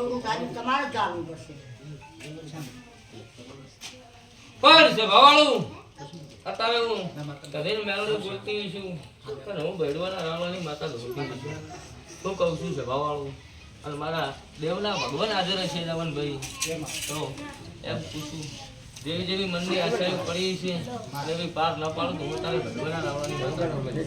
હું કદીને મેળવી માતા ધોતી શું કહું છું છે ભવાળું? અને મારા દેવના ભગવાન હાજર છે જવનભાઈ તો એમ પૂછું, જેવી જેવી મનની આશા પડી છે, એવી પાર ન પાડું તો હું તારે ભગવાન રાવણાની માતા ધોતી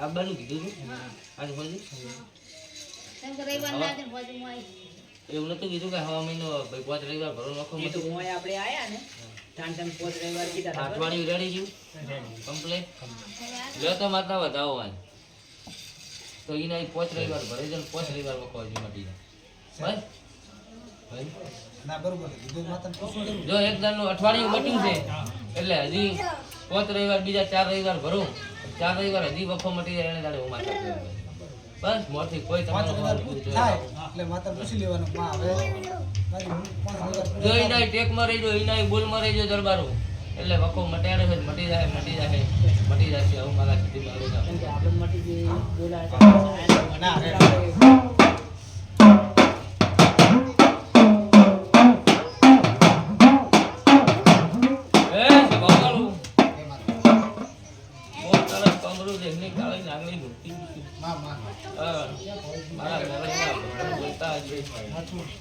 આબાનું કીધું હતું આજ કે રવિવાર ના એવું નતું કીધું કે હવા મહિનો ભાઈ પાંચ રવિવાર ભરો નાખો એ તો મોય આપણે આયા ને ત્રણ ત્રણ પોત રવિવાર કીધા. અઠવાડિયું રેડી કમ્પ્લેટ? લ્યો તો માતા વધાવો તો એના નહીં પાંચ રવિવાર ભરે છે ને રવિવાર વખો હજી મટી જાય બસ? ભાઈ જો એક અઠવાડિયું મટ્યું છે એટલે હજી પોચ રવિવાર બીજા ચાર રવિવાર ભરું. ચાર રવિવાર હજી વખો મટી જાય એને દાડે હું માતા. બસ મોરથી કોઈ તમારો માં પૂછજો. જો એના ટેકમાં રહી ગયો એના બોલ રહી જો દરબારો. એટલે વખો મટાડે છે મટી જાય મટી જાય મટી જાય છે. આવું મારા સુધી મારું કે આપણે મટી જે બોલાય એ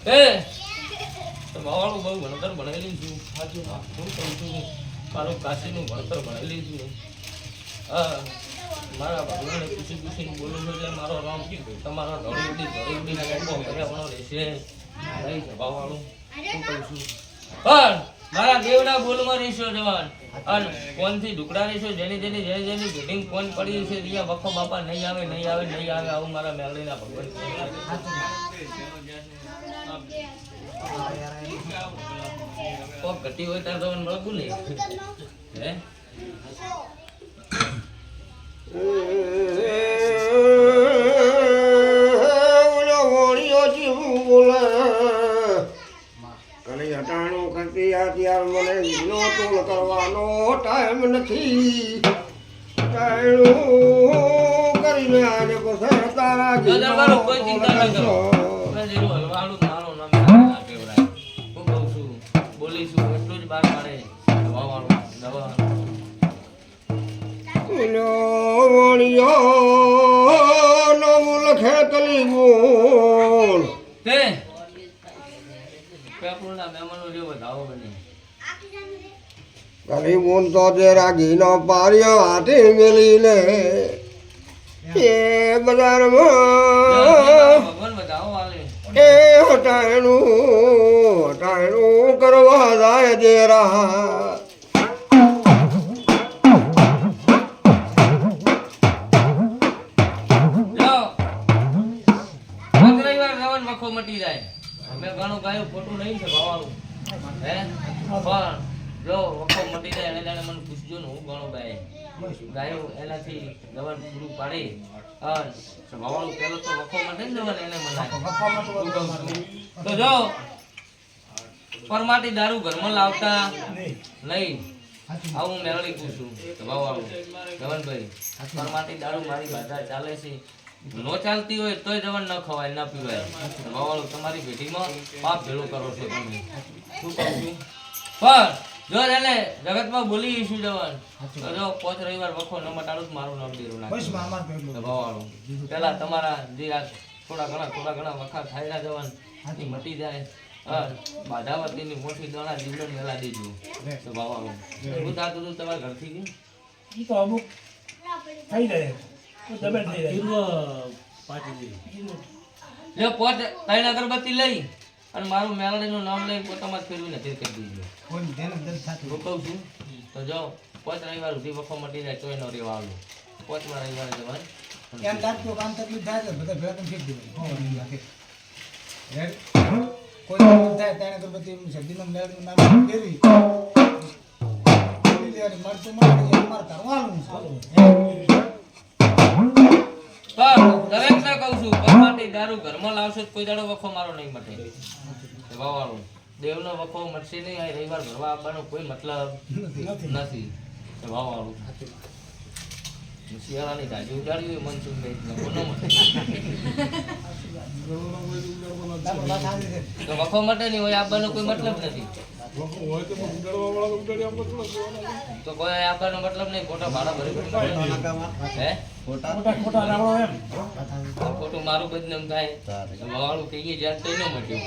એ સભાવાળું બહુ ભણતર ભણેલી છું સાચું હું કહું છું મારું કાશીનું ભણતર ભણેલી છું હા મારા ભગવાને પૂછી પૂછીને બોલું મારો રામ તમારો ઢોળી ઉડી ઢોળી ઉડીને સભાવાળું શું કહું છું. પણ મારા દેવડા બોલમાં રહેશો જવાન અને કોનથી ઢુકડા રહેશો જેની જેની જેની જેની ભેટિંગ ફોન પડી છે ત્યાં વખો બાપા નહીં આવે નહીં આવે નહીં આવે આવું મારા મેલડીના ભગવાન કોક ઘટી હોય ત્યાં તમને મળતું નહીં. હે? હટાણું કરતી અત્યાર મને વિઘ્નો તું કરવાનો ટાઈમ નથી. ટાણું કરીને આજે પછી તારા બોલીશું એટલું જ બહાર પાડે. દવાવાળું દવા વણિયો નો લખે તલી બોલ જે કલી બોલ તો તે રાગીનો પાર્યો હાથી મેલીને એ બજારમાં એ હટાયણું હટાયણું કરવા જાય જો અમે ઘણું ગાયું ખોટું નહીં છે ભાવાનું. હે? પણ જો વખો મટી જાય એને જાણે મને પૂછજો ને હું ઘણું ગાય. ગાયું એનાથી દવા પૂરું પાડી. ભાવાનું પેલો તો વખો મટે ને જવાન એને મનાય. તો જો, પરમાટી દારૂ ઘરમાં લાવતા નહીં. આવું મેળવી પૂછું. ભાવાળું ધવનભાઈ પરમાટી દારૂ મારી બાધા ચાલે છે. નો ચાલતી હોય તોય જવાન ન ખવાય ન પીવાય. ભાવાળું તમારી પેઢીમાં પાપ ભેળો કરો છો તમે. શું કહું છું? પણ જો એને જગતમાં બોલી શું જવાન જો પોચ રવિવાર વખો ન મટાડું તો મારું નામ દેરું નાખે. ભાવાળું પેલા તમારા જે આ થોડા ઘણા થોડા ઘણા વખા ખાયલા જવાન એ મટી જાય. બાધાવતીની મોટી દણા જીવન મેલા દેજો. તો ભાવાળું શું થતું હતું તમારા ઘરથી? તો અમુક થઈ જાય તો જો પોત ત્રણ અગરબત્તી લઈ અને મારું મેલડીનું નામ લઈ પોતામાં ફેરવીને ફેર કરી દીધું હું કહું છું. તો જો પોત રવિવાર સુધી વખો મટી જાય તોય નો રેવા આવ્યો પોચમાં રવિવારે જવાય એમ લાગતું કામ તકલીફ થાય છે બધા ભેગા ફેંકી દેવાનું. કોઈ થાય તેને અગરબત્તી શરદીનો મેળવીનું નામ ફેરવી. દેવાની. મરચું મારી કરવાનું દરેકને કહું છું પરમાટી દારૂ ઘરમાં લાવશો કોઈ દાડો વખો મારો નહીં મટે. વાવાળું. દેવનો વખો મટશે નહીં આ રવિવાર ભરવા આવવાનો કોઈ મતલબ નથી. વાવાળું. શિયાળાની તાજી ઉડાડી હોય મનસુખ કોનો મટે તારો વાત સાચી છે. તો વખો મટે નહીં હોય આવવાનો કોઈ મતલબ નથી. તો કોઈ આપવાનો મતલબ નહીં ખોટા ભાડા ભરી હે? ખોટા ખોટા રાવણો એમ. આ ખોટું મારું બદનામ થાય. વાળું કહીએ જાત તો ન મટ્યો.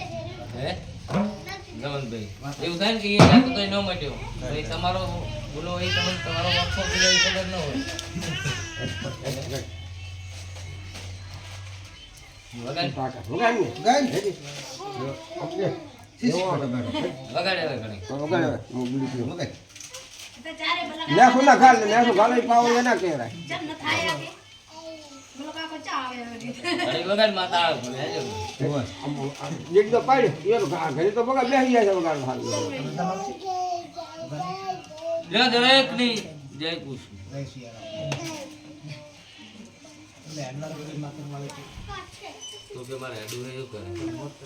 હે? ગમનભાઈ એવું થાય ને કે એ જાત તો ન મટ્યો. તો તમારો બોલો એ તમને તમારો વખો બીજો ખબર ન હોય. વગાડ. વગાડ. વગાડે. ભલા ના ખાલ ને નેસો ગાલે પાવો કહેવાય ચમ ન. એક તો કે મારે એવું કરે